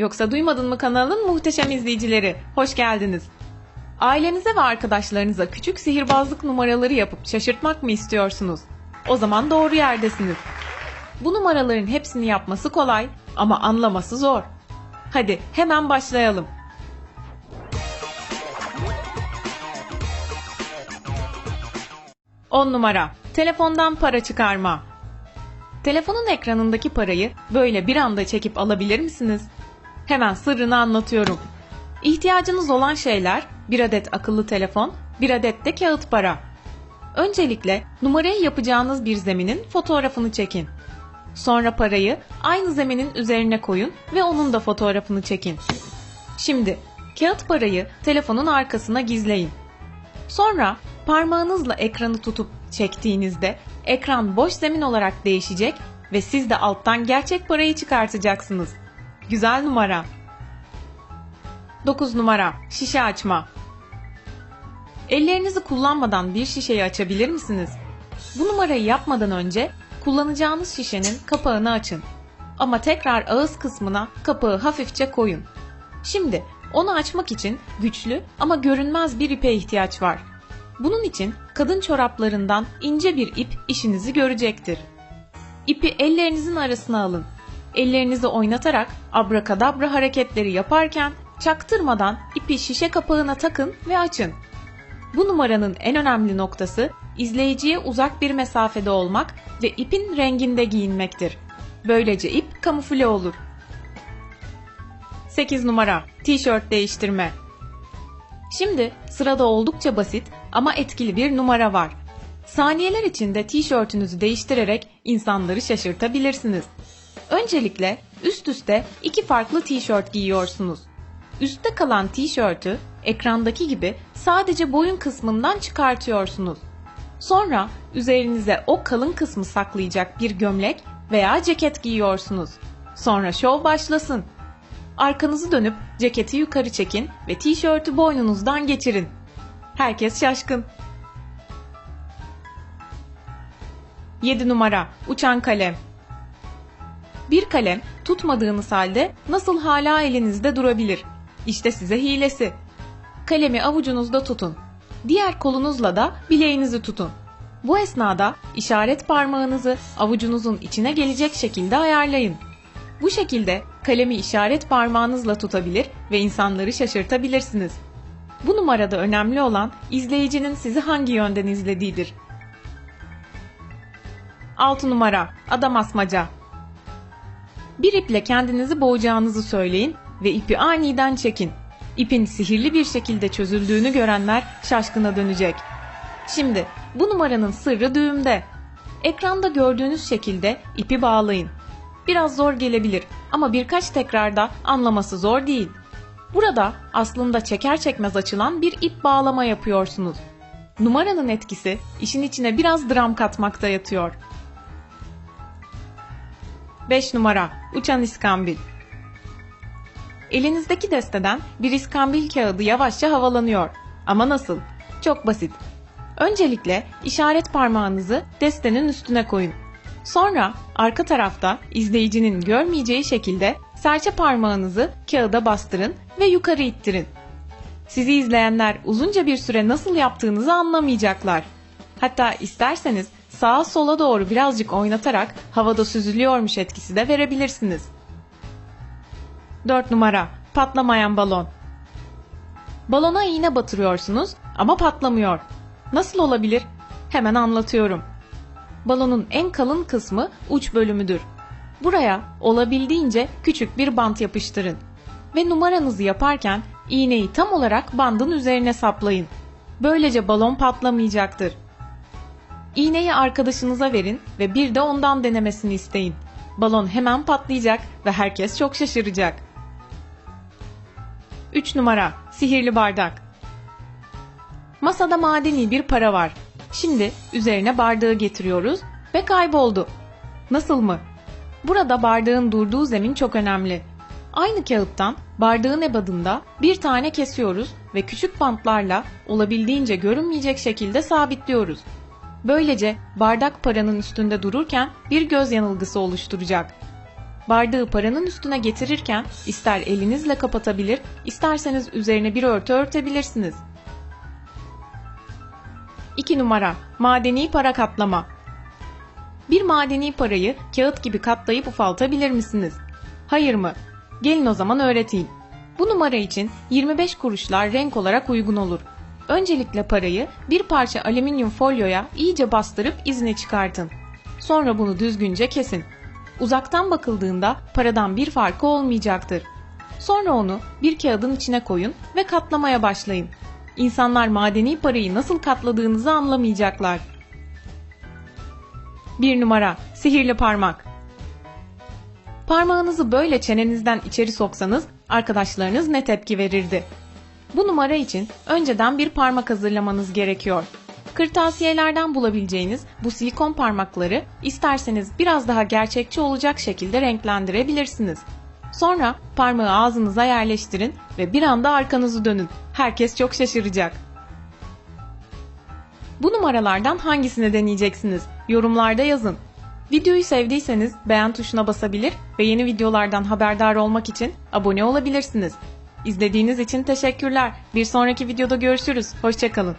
Yoksa duymadın mı kanalın muhteşem izleyicileri? Hoş geldiniz. Ailenize ve arkadaşlarınıza küçük sihirbazlık numaraları yapıp şaşırtmak mı istiyorsunuz? O zaman doğru yerdesiniz. Bu numaraların hepsini yapması kolay ama anlaması zor. Hadi hemen başlayalım. On numara. Telefondan para çıkarma. Telefonun ekranındaki parayı böyle bir anda çekip alabilir misiniz? Hemen sırrını anlatıyorum. İhtiyacınız olan şeyler bir adet akıllı telefon, bir adet de kağıt para. Öncelikle numarayı yapacağınız bir zeminin fotoğrafını çekin. Sonra parayı aynı zeminin üzerine koyun ve onun da fotoğrafını çekin. Şimdi kağıt parayı telefonun arkasına gizleyin. Sonra parmağınızla ekranı tutup çektiğinizde ekran boş zemin olarak değişecek ve siz de alttan gerçek parayı çıkartacaksınız. Güzel numara. 9 numara şişe açma. Ellerinizi kullanmadan bir şişeyi açabilir misiniz? Bu numarayı yapmadan önce kullanacağınız şişenin kapağını açın. Ama tekrar ağız kısmına kapağı hafifçe koyun. Şimdi onu açmak için güçlü ama görünmez bir ipe ihtiyaç var. Bunun için kadın çoraplarından ince bir ip işinizi görecektir. İpi ellerinizin arasına alın. Ellerinizi oynatarak abrakadabra hareketleri yaparken çaktırmadan ipi şişe kapağına takın ve açın. Bu numaranın en önemli noktası izleyiciye uzak bir mesafede olmak ve ipin renginde giyinmektir. Böylece ip kamufle olur. 8 numara Tişört değiştirme. Şimdi sırada oldukça basit ama etkili bir numara var. Saniyeler içinde tişörtünüzü değiştirerek insanları şaşırtabilirsiniz. Öncelikle üst üste iki farklı tişört giyiyorsunuz. Üstte kalan tişörtü ekrandaki gibi sadece boyun kısmından çıkartıyorsunuz. Sonra üzerinize o kalın kısmı saklayacak bir gömlek veya ceket giyiyorsunuz. Sonra şov başlasın. Arkanızı dönüp ceketi yukarı çekin ve tişörtü boynunuzdan geçirin. Herkes şaşkın. 7 numara uçan kalem. Bir kalem tutmadığınız halde nasıl hala elinizde durabilir? İşte size hilesi. Kalemi avucunuzda tutun. Diğer kolunuzla da bileğinizi tutun. Bu esnada işaret parmağınızı avucunuzun içine gelecek şekilde ayarlayın. Bu şekilde kalemi işaret parmağınızla tutabilir ve insanları şaşırtabilirsiniz. Bu numarada önemli olan izleyicinin sizi hangi yönden izlediğidir. 6 numara Adam asmaca Bir iple kendinizi boğacağınızı söyleyin ve ipi aniden çekin. İpin sihirli bir şekilde çözüldüğünü görenler şaşkına dönecek. Şimdi bu numaranın sırrı düğümde. Ekranda gördüğünüz şekilde ipi bağlayın. Biraz zor gelebilir ama birkaç tekrarda anlaması zor değil. Burada aslında çeker çekmez açılan bir ip bağlama yapıyorsunuz. Numaranın etkisi işin içine biraz dram katmakta yatıyor. 5 numara Uçan iskambil Elinizdeki desteden bir iskambil kağıdı yavaşça havalanıyor. Ama nasıl? Çok basit. Öncelikle işaret parmağınızı destenin üstüne koyun. Sonra arka tarafta izleyicinin görmeyeceği şekilde serçe parmağınızı kağıda bastırın ve yukarı ittirin. Sizi izleyenler uzunca bir süre nasıl yaptığınızı anlamayacaklar. Hatta isterseniz sağa sola doğru birazcık oynatarak havada süzülüyormuş etkisi de verebilirsiniz. 4 numara patlamayan balon. Balona iğne batırıyorsunuz ama patlamıyor. Nasıl olabilir? Hemen anlatıyorum. Balonun en kalın kısmı uç bölümüdür. Buraya olabildiğince küçük bir bant yapıştırın. Ve numaranızı yaparken iğneyi tam olarak bandın üzerine saplayın. Böylece balon patlamayacaktır. İğneyi arkadaşınıza verin ve bir de ondan denemesini isteyin. Balon hemen patlayacak ve herkes çok şaşıracak. 3 numara Sihirli bardak Masada madeni bir para var. Şimdi üzerine bardağı getiriyoruz ve kayboldu. Nasıl mı? Burada bardağın durduğu zemin çok önemli. Aynı kağıttan bardağın ebadında bir tane kesiyoruz ve küçük bantlarla olabildiğince görünmeyecek şekilde sabitliyoruz. Böylece bardak paranın üstünde dururken bir göz yanılgısı oluşturacak. bardağı paranın üstüne getirirken ister elinizle kapatabilir, isterseniz üzerine bir örtü örtebilirsiniz. 2 numara Madeni para katlama Bir madeni parayı kağıt gibi katlayıp ufaltabilir misiniz? Hayır mı? Gelin o zaman öğreteyim. Bu numara için 25 kuruşlar renk olarak uygun olur. Öncelikle parayı bir parça alüminyum folyoya iyice bastırıp izini çıkartın. Sonra bunu düzgünce kesin. Uzaktan bakıldığında paradan bir farkı olmayacaktır. Sonra onu bir kağıdın içine koyun ve katlamaya başlayın. İnsanlar madeni parayı nasıl katladığınızı anlamayacaklar. 1 numara Sihirli parmak Parmağınızı böyle çenenizden içeri soksanız arkadaşlarınız ne tepki verirdi? Bu numara için önceden bir parmak hazırlamanız gerekiyor. Kırtasiyelerden bulabileceğiniz bu silikon parmakları isterseniz biraz daha gerçekçi olacak şekilde renklendirebilirsiniz. Sonra parmağı ağzınıza yerleştirin ve bir anda arkanızı dönün. Herkes çok şaşıracak. Bu numaralardan hangisini deneyeceksiniz? Yorumlarda yazın. Videoyu sevdiyseniz beğen tuşuna basabilir ve yeni videolardan haberdar olmak için abone olabilirsiniz. İzlediğiniz için teşekkürler. Bir sonraki videoda görüşürüz. Hoşçakalın.